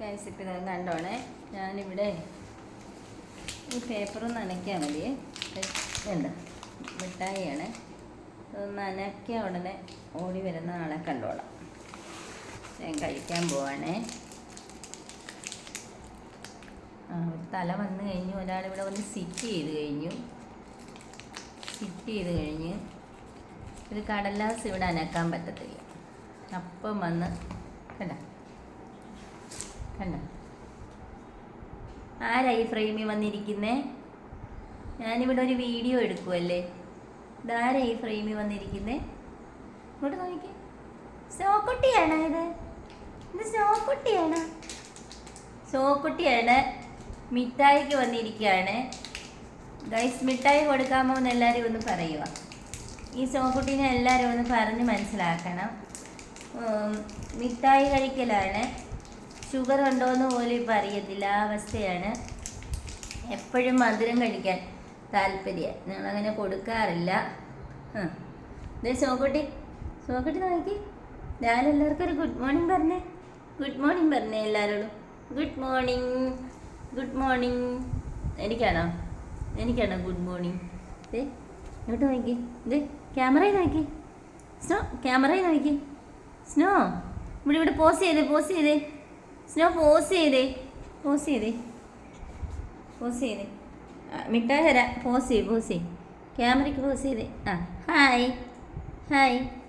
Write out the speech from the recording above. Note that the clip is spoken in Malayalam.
കഴിച്ചിട്ട് കണ്ടോണേ ഞാനിവിടെ ഈ പേപ്പർ നനയ്ക്കാൻ മതി. ഉണ്ട് മിഠായിയാണ്. അത് ഉടനെ ഓടി വരുന്ന ആളെ കണ്ടോളാം. ഞാൻ കഴിക്കാൻ പോവാണേ. ഒരു തല വന്നു കഴിഞ്ഞു. ഒരാളിവിടെ വന്ന് സിറ്റ് ചെയ്ത് കഴിഞ്ഞു. സിറ്റ് ചെയ്ത് കഴിഞ്ഞ് ഒരു കടലാസ് ഇവിടെ അനക്കാൻ പറ്റത്തില്ല. അപ്പം വന്ന് കണ്ട? കണ്ട? ആരാ ഈ ഫ്രെയിമിൽ വന്നിരിക്കുന്നേ? ഞാനിവിടെ ഒരു വീഡിയോ എടുക്കുമല്ലേ ഇതാരാ ഈ ഫ്രെയിമിൽ വന്നിരിക്കുന്നേ? ഇങ്ങോട്ട് നോക്കി സോക്കുട്ടിയാണോ ഇത്? ഇത് സോക്കുട്ടിയാണോ സോക്കുട്ടിയാണ് മിഠായിക്ക് വന്നിരിക്കുകയാണ്. ഗൈസ് മിഠായി കൊടുക്കാമോ എന്ന് എല്ലാവരും ഒന്ന് പറയുക. ഈ സോക്കുട്ടീനെ എല്ലാവരും ഒന്ന് പറഞ്ഞ് മനസ്സിലാക്കണം. മിഠായി കഴിക്കലാണ്. ഷുഗർ ഉണ്ടോ എന്ന് പോലും ഇപ്പം അറിയത്തില്ല. ആ അവസ്ഥയാണ്. എപ്പോഴും മധുരം കഴിക്കാൻ താല്പര്യം. ഞങ്ങളങ്ങനെ കൊടുക്കാറില്ല. ആ ദേ സോക്കുട്ടി സോക്കുട്ടി നോക്കി. ഞാൻ എല്ലാവർക്കും ഒരു ഗുഡ് മോർണിംഗ് പറഞ്ഞേ. ഗുഡ് മോർണിംഗ് പറഞ്ഞേ എല്ലാവരോടും ഗുഡ് മോർണിംഗ്. Good morning. എനിക്കാണോ? എനിക്കാണോ ഗുഡ് മോർണിംഗ്? ഏ ഇങ്ങോട്ട് നോക്കി. ഇത് ക്യാമറയിൽ നോക്കി. സ്നോ ക്യാമറയിൽ നോക്കി. സ്നോ ഇവിടെ ഇവിടെ പോസ് ചെയ്തേ പോസ് ചെയ്തേ. സ്നോ പോസ് ചെയ്തേ. പോസ് ചെയ്തേ. പോസ് ചെയ്തേ. മിഠായി തരാം. പോസ് ചെയ്യ് പോസ് ചെയ്യ്. ക്യാമറയ്ക്ക് പോസ് ചെയ്തേ. ആ ഹായ് ഹായ്